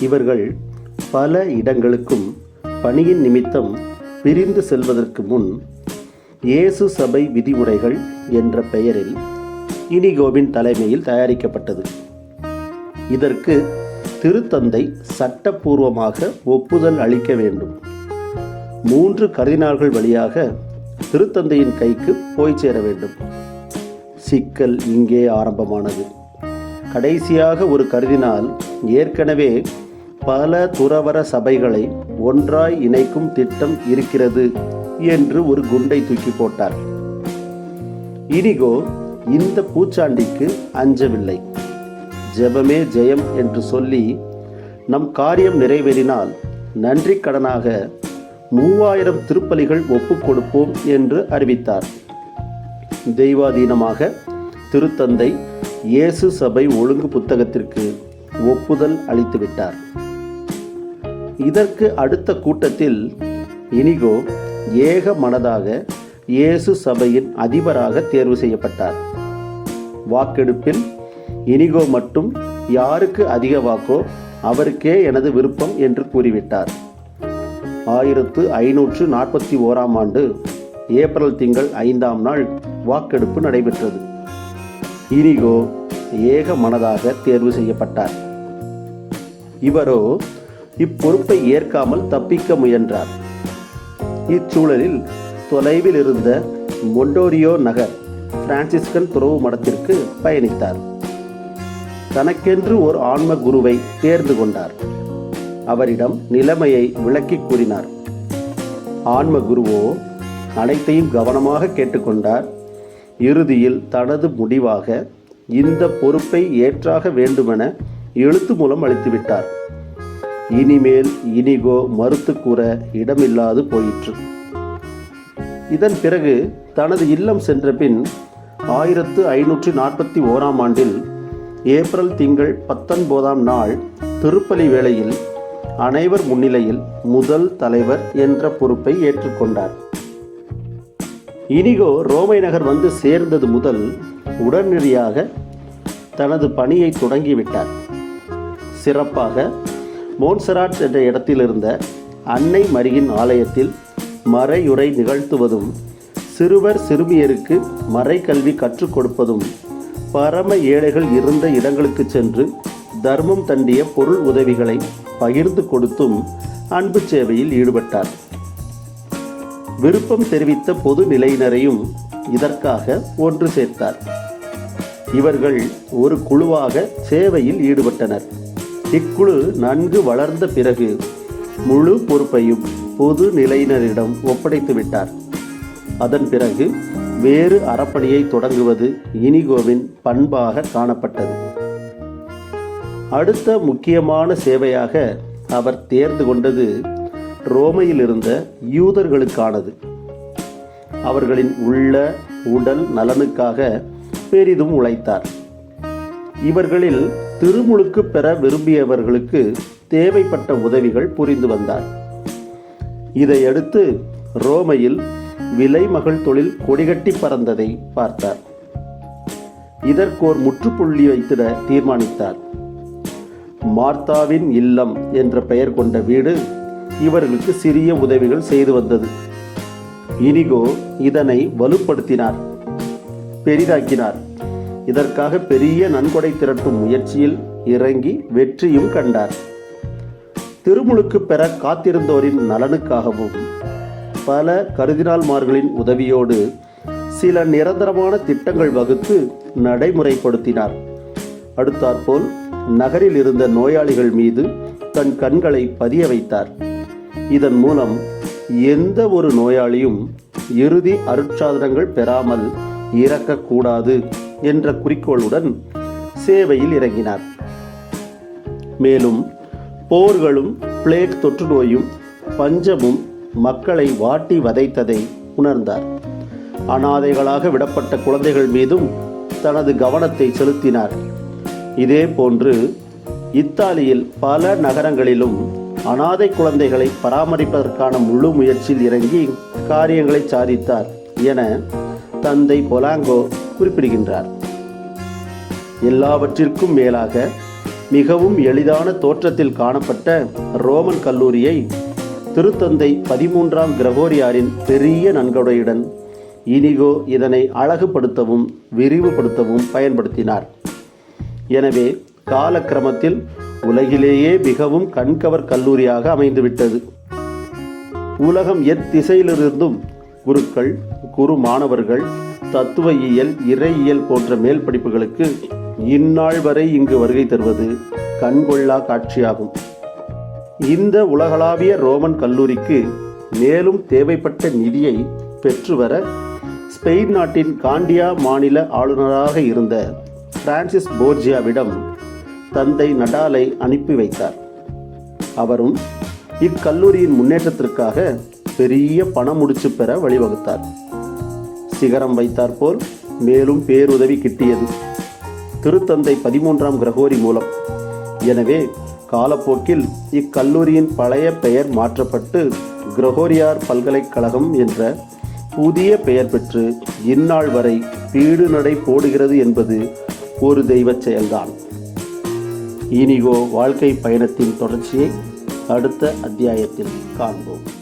இவர்கள் பல இடங்களுக்கும் பணியின் நிமித்தம் பிரிந்து செல்வதற்கு முன் இயேசு சபை விதிமுறைகள் என்ற பெயரில் இனிகோவின் தலைமையில் தயாரிக்கப்பட்டது. இதற்கு திருத்தந்தை சட்டப்பூர்வமாக ஒப்புதல் அளிக்க வேண்டும். மூன்று கர்தினால்கள் வழியாக திருத்தந்தையின் கைக்கு போய் சேர வேண்டும். சிக்கல் இங்கே ஆரம்பமானது. கடைசியாக ஒரு கருதினால் ஏற்கனவே பல துறவர சபைகளை ஒன்றாய் இணைக்கும் திட்டம் இருக்கிறது என்று ஒரு குண்டை தூக்கி போட்டார். இனிகோ இந்த பூச்சாண்டிக்கு அஞ்சவில்லை. ஜெபமே ஜெயம் என்று சொல்லி நம் காரியம் நிறைவேறினால் நன்றி கடனாக மூவாயிரம் திருப்பலிகள் ஒப்புக் கொடுப்போம் என்று அறிவித்தார். தெய்வாதீனமாக திருத்தந்தை இயேசு சபை ஒழுங்கு புத்தகத்திற்கு ஒப்புதல் அளித்துவிட்டார். இதற்கு அடுத்த கூட்டத்தில் இனிகோ ஏக மனதாக இயேசு சபையின் அதிபராக தேர்வு செய்யப்பட்டார். வாக்கெடுப்பில் இனிகோ மட்டும் யாருக்கு அதிக வாக்கோ அவருக்கே எனது விருப்பம் என்று கூறிவிட்டார். ஆயிரத்து ஐநூற்று நாற்பத்தி ஓராம் ஆண்டு ஏப்ரல் திங்கள் ஐந்தாம் நாள் வாக்கெடுப்பு நடைபெற்றது. இனிகோ ஏக மனதாக தேர்வு செய்யப்பட்டார். இவரோ இப்பொறுப்பை ஏற்காமல் தப்பிக்க முயன்றார். இச்சூழலில் தொலைவில் இருந்த மொண்டோரியோ நகர் பிரான்சிஸ்கன் துறவு மடத்திற்கு பயணித்தார். தனக்கென்று ஒரு ஆன்ம குருவை தேர்ந்து கொண்டார். அவரிடம் நிலைமையை விளக்கிக் கூறினார். ஆன்ம குருவோ அனைத்தையும் கவனமாக கேட்டுக்கொண்டார். இறுதியில் தனது முடிவாக இந்த பொறுப்பை ஏற்றாக வேண்டுமென எழுத்து மூலம் அளித்துவிட்டார். இனிமேல் இனிகோ மறுத்து கூற இடமில்லாது போயிற்று. இதன் பிறகு தனது இல்லம் சென்ற பின் ஆயிரத்து ஐநூற்று நாற்பத்தி ஓராம் ஆண்டில் ஏப்ரல் திங்கள் பத்தொன்பதாம் நாள் திருப்பலி வேளையில் அனைவர் முன்னிலையில் முதல் தலைவர் என்ற பொறுப்பை ஏற்றுக்கொண்டார். இனிகோ ரோமை நகர் வந்து சேர்ந்தது முதல் உடனடியாக தனது பணியை தொடங்கிவிட்டார். சிறப்பாக மோன்சராட் என்ற இடத்திலிருந்த அன்னை மரியின் ஆலயத்தில் மறையுரை நிகழ்த்துவதும் சிறுவர் சிறுமியருக்கு மறைக்கல்வி கற்றுக் கொடுப்பதும் பரம ஏழைகள் இருந்த இடங்களுக்கு சென்று தர்மம் தண்டிய பொருள் உதவிகளை பகிர்ந்து கொடுத்தும் அன்பு சேவையில் ஈடுபட்டார். விருப்பம் தெரிவித்த பொது நிலையினரையும் இதற்காக ஒன்று சேர்த்தார். இவர்கள் ஒரு குழுவாக சேவையில் ஈடுபட்டனர். இக்குழு நன்கு வளர்ந்த பிறகு முழு பொறுப்பையும் பொது நிலையினரிடம் ஒப்படைத்து விட்டார். அதன் பிறகு வேறு அறப்பணியை தொடங்குவது இனிகோவின் பண்பாக காணப்பட்டது. அடுத்த முக்கியமான சேவையாக அவர் தேர்ந்து கொண்டது ரோமையில் இருந்த யூதர்களுக்கானது. அவர்களின் உள்ள உடல் நலனுக்காக பெரிதும் உழைத்தார். இவர்களில் திருமுழுக்கு பெற விரும்பியவர்களுக்கு தேவைப்பட்ட உதவிகள் புரிந்து வந்தார். இதையடுத்து ரோமையில் விலைமகள் தொழில் கொடிகட்டி பறந்ததை பார்த்தார். இதற்கோர் முற்றுப்புள்ளி வைத்திட தீர்மானித்தார். மார்த்தாவின் இல்லம் என்ற பெயர் கொண்ட வீடு இவர்களுக்கு சிறிய உதவிகள் செய்து வந்தது. இனிகோ இதனை வலுப்படுத்தினார் பெரிதாக்கினார். இதற்காக பெரிய நன்கொடை திரட்டும் முயற்சியில் இறங்கி வெற்றியும் கண்டார். திருமுழுக்கு பெற காத்திருந்தோரின் நலனுக்காகவும் பல கருதினால்மார்களின் உதவியோடு சில நிரந்தரமான திட்டங்கள் வகுத்து நடைமுறைப்படுத்தினார். அடுத்தாற்போல் நகரில் இருந்த நோயாளிகள் மீது தன் கண்களை பதிய வைத்தார். இதன் மூலம் எந்த ஒரு நோயாளியும் இறுதி அருட்சாதனங்கள் பெறாமல் இறக்கக்கூடாது. என்ற குறிக்கோளுடன் சேவையில் இறங்கினார். மேலும் போர்களும் பிளேக் தொற்று நோயும் பஞ்சமும் மக்களை வாட்டி வதைத்ததை உணர்ந்தார். அனாதைகளாக விடப்பட்ட குழந்தைகள் மீதும் தனது கவனத்தை செலுத்தினார். இதே போன்று இத்தாலியில் பல நகரங்களிலும் அனாதை குழந்தைகளை பராமரிப்பதற்கான முழு முயற்சியில் இறங்கி காரியங்களை சாதித்தார் என தந்தை பொலாங்கோ குறிப்பிடுகின்றார். எல்லாவற்றிற்கும் மேலாக மிகவும் எளிதான தோற்றத்தில் காணப்பட்ட ரோமன் கல்லூரியை திருத்தந்தை பதிமூன்றாம் கிரகோரியாரின் பெரிய நன்கொடையுடன் இனிகோ இதனை அழகுபடுத்தவும் விரிவுபடுத்தவும் பயன்படுத்தினார். எனவே காலக்கிரமத்தில் உலகிலேயே மிகவும் கண்கவர் கல்லூரியாக அமைந்துவிட்டது. உலகம் எத்திசையிலிருந்தும் குருக்கள் குரு மாணவர்கள் தத்துவ இயல் இறையியல் போன்ற மேல் படிப்புகளுக்கு இந்நாள் வரை இங்கு வருகை தருவது கண்கொள்ளா காட்சியாகும். இந்த உலகளாவிய ரோமன் கல்லூரிக்கு மேலும் தேவைப்பட்ட நிதியை பெற்றுவர ஸ்பெயின் நாட்டின் காண்டியா மாநில ஆளுநராக இருந்த பிரான்சிஸ் போர்ஜியாவிடம் தந்தை நடாலை அனுப்பி வைத்தார். அவரும் இக்கல்லூரியின் முன்னேற்றத்திற்காக பெரிய பண முடிச்சு பெற வழிவகுத்தார். சிகரம் வைத்தாற்போல் மேலும் பேருதவி கிட்டியது. திருத்தந்தை பதிமூன்றாம் கிரகோரி மூலம். எனவே காலப்போக்கில் இக்கல்லூரியின் பழைய பெயர் மாற்றப்பட்டு கிரகோரியார் பல்கலைக்கழகம் என்ற புதிய பெயர் பெற்று இந்நாள் வரை பீடு நடை போடுகிறது என்பது ஒரு தெய்வச் செயல்தான். இனிகோ வாழ்க்கை பயணத்தின் தொடர்ச்சியை அடுத்த அத்தியாயத்தில் காண்போம்.